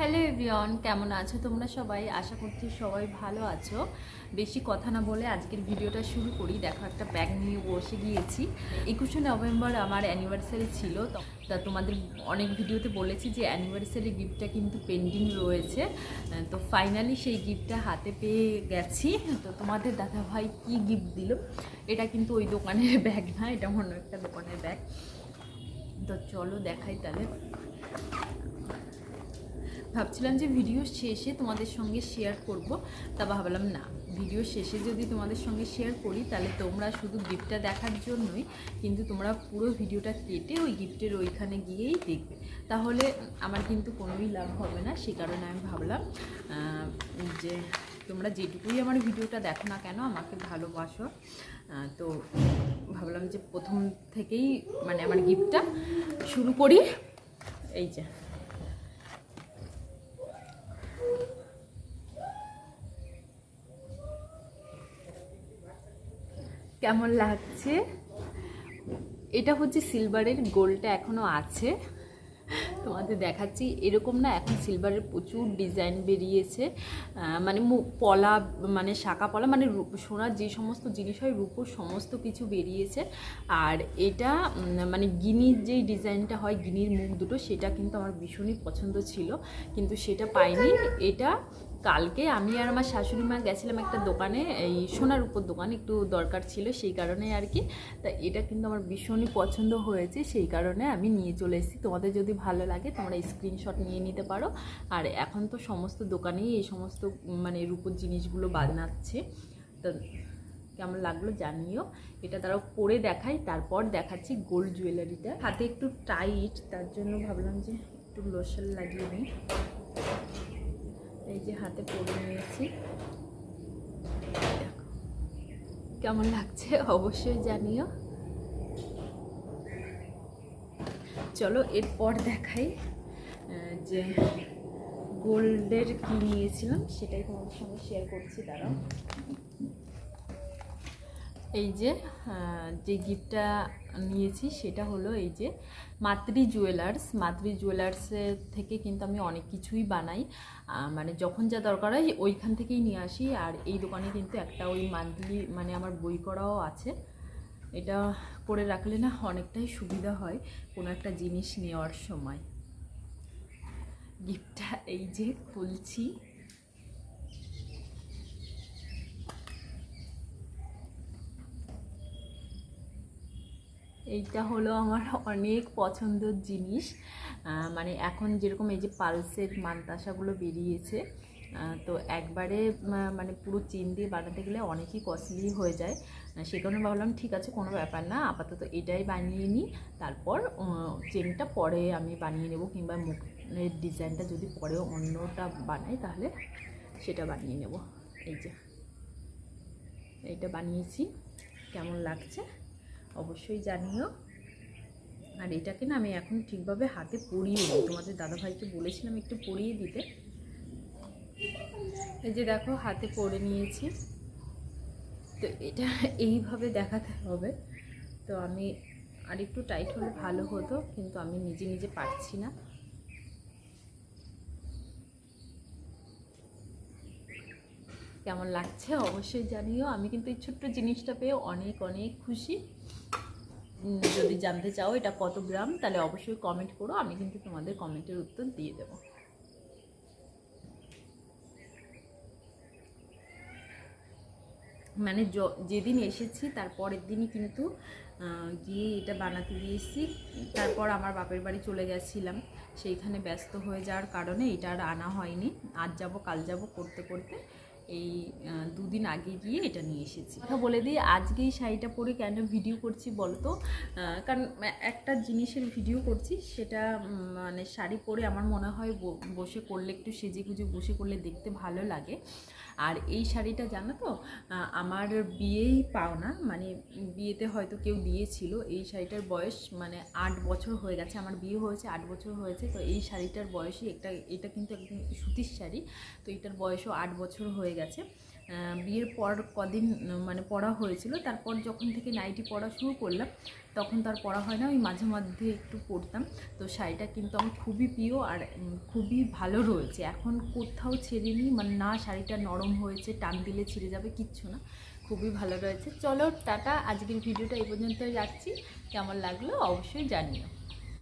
Hello everyone, কেমন আছো তোমরা সবাই? আশা করছি সবাই ভালো আছো। বেশি কথা না বলে আজকের ভিডিওটা শুরু করি। দেখো, একটা ব্যাগ নিয়ে বসে গিয়েছি। একুশে নভেম্বর আমার অ্যানিভার্সারি ছিল। তো- তা তোমাদের অনেক ভিডিওতে বলেছি যে অ্যানিভার্সারি গিফটটা কিন্তু পেন্ডিং রয়েছে। তো ফাইনালি সেই গিফটটা হাতে পেয়ে গেছি। তো তোমাদের দাদা ভাই কী গিফট দিল? এটা কিন্তু ওই দোকানের ব্যাগ না, এটা অন্য একটা দোকানের ব্যাগ তো চলো দেখাই তাহলে। ভাবছিলাম যে ভিডিও শেষে তোমাদের সঙ্গে শেয়ার করব, তা ভাবলাম না। ভিডিও শেষে যদি তোমাদের সঙ্গে শেয়ার করি, তাহলে তোমরা শুধু গিফটটা দেখার জন্যই, কিন্তু তোমরা পুরো ভিডিওটা কেটে ওই গিফটের ওইখানে গিয়েই দেখবে। তাহলে আমার কিন্তু কোনোই লাভ হবে না, সে কারণে আমি ভাবলাম যে তোমরা যেটুকুই আমার ভিডিওটা দেখো না কেন, আমাকে ভালোবাসো। তো ভাবলাম যে প্রথম থেকেই মানে আমার গিফটটা শুরু করি। এই যে। কেমন লাগছে? এটা হচ্ছে সিলভারের গোলটা এখনও আছে। তোমাদের দেখাচ্ছি, এরকম না এখন সিলভারের প্রচুর ডিজাইন বেরিয়েছে। মানে পলা মানে শাঁকা পলা মানে সোনার যে সমস্ত জিনিস হয়, রূপোর সমস্ত কিছু বেরিয়েছে। আর এটা মানে গিনির যেই ডিজাইনটা হয়, গিনির মুখ দুটো, সেটা কিন্তু আমার ভীষণই পছন্দ ছিল। কিন্তু সেটা পাইনি। এটা কালকে আমি আর আমার শাশুড়ি মা গেছিলাম একটা দোকানে, এই সোনার উপর দোকান, একটু দরকার ছিল সেই কারণে আর কি। তা এটা কিন্তু আমার ভীষণই পছন্দ হয়েছে, সেই কারণে আমি নিয়ে চলে এসেছি। তোমাদের যদি ভালো লাগে, তোমরা স্ক্রিনশট নিয়ে নিতে পারো। আর এখন তো সমস্ত দোকানেই এই সমস্ত মানে রূপোর জিনিসগুলো বানাচ্ছে। তো কেমন লাগল জানিও। এটা তারা পরে দেখাই তারপর দেখাচ্ছি গোল্ড জুয়েলারিটা হাতে একটু টাইট তার জন্য ভাবলাম যে একটু লোশন লাগিয়ে নিই। এই যে হাতে পরে নিয়েছি। কেমন লাগছে অবশ্যই জানিও। চলো এরপর দেখাই যে গোল্ডের কি নিয়েছিলাম, সেটাই তোমাদের সঙ্গে শেয়ার করছি, দাঁড়াও। এই যে যে গিফটটা নিয়েছি সেটা হলো এই যে মাতৃ জুয়েলার্স মাতৃ জুয়েলার্সের থেকে কিন্তু আমি অনেক কিছুই বানাই। মানে যখন যা দরকার হয় ওইখান থেকেই নিয়ে আসি। আর এই দোকানে কিন্তু একটা ওই মান্থলি মানে আমার বই করাও আছে। এটা করে রাখলে না অনেকটাই সুবিধা হয় কোনো একটা জিনিস নেওয়ার সময়। গিফটটা এই যে খুলছি এইটা হলো আমার অনেক পছন্দের জিনিস। মানে এখন যেরকম এই যে পালসের মানতাসাগুলো বেরিয়েছে তো একবারে মানে পুরো চেন দিয়ে বানাতে গেলে অনেকই কস্টলি হয়ে যায়। সে কারণে ভাবলাম, ঠিক আছে, কোনো ব্যাপার না, আপাতত এটাই বানিয়ে নিই। তারপর চেনটা পরে আমি বানিয়ে নেব কিংবা মুখের ডিজাইনটা যদি পরে অন্যটা বানাই, তাহলে সেটা বানিয়ে নেব। এই যে, এইটা বানিয়েছি। কেমন লাগছে? অবশ্যই জানিও। আর এটাকে না আমি এখন ঠিকভাবে হাতে পরিয়ে নিই তোমাদের দাদাভাইকে বলেছিলাম একটু পরিয়ে দিতে। এই যে দেখো, হাতে পরে নিয়েছি। তো এটা এইভাবে দেখাতে হবে। তো আমি আর একটু টাইট হলে ভালো হতো, কিন্তু আমি নিজে নিজে পারছি না। কেমন লাগছে অবশ্যই জানিও। আমি কিন্তু এই ছোট্ট জিনিসটা পেয়ে অনেক অনেক খুশি। যদি জানতে চাও এটা কত গ্রাম, তাহলে অবশ্যই কমেন্ট করো, আমি কিন্তু তোমাদের কমেন্টের উত্তর দিয়ে দেবো। মানে যেদিন এসেছি, তার পরের দিনই কিন্তু গিয়ে এটা বানাতে দিয়েছি তারপর আমার বাপের বাড়ি চলে গেছিলাম। সেইখানে ব্যস্ত হয়ে যাওয়ার কারণে এটা আর আনা হয়নি। আজ যাব, কাল যাব করতে করতে। এই দুদিন আগে গিয়ে এটা নিয়ে এসেছি। কথা বলে দিই, আজকে এই শাড়িটা পরে কেন ভিডিও করছি বলতো? কারণ একটা জিনিসের ভিডিও করছি, সেটা মানে শাড়ি পরে আমার মনে হয় বসে করলে, একটু সেজে গুজে বসে করলে দেখতে ভালো লাগে। আর এই শাড়িটা জানো তো আমার বিয়েই পাও না মানে বিয়েতে হয়তো কেউ দিয়েছিল। এই শাড়িটার বয়স মানে আট বছর হয়ে গেছে, আমার বিয়ে হয়েছে আট বছর হয়েছে, তো এই শাড়িটার বয়সই একটা, এটা কিন্তু একদম সুতির শাড়ি, তো এটার বয়সও আট বছর হয়ে গেছে। বিয়ের পর কদিন মানে পড়া হয়েছিল। তারপর যখন থেকে নাইটি পড়া শুরু করলাম, তখন তার পড়া হয় না, ওই মাঝে মধ্যে একটু পরতাম তো শাড়িটা কিন্তু আমার খুবই প্রিয় আর খুবই ভালো রয়েছে। এখন কোথাও ছেড়েনি মানে না, শাড়িটা নরম হয়েছে, টান দিলে ছিঁড়ে যাবে, কিচ্ছু না। খুবই ভালো রয়েছে। চলো, টাটা। আজকের ভিডিওটা এই পর্যন্তই রাখছি। কেমন লাগল অবশ্যই জানিও।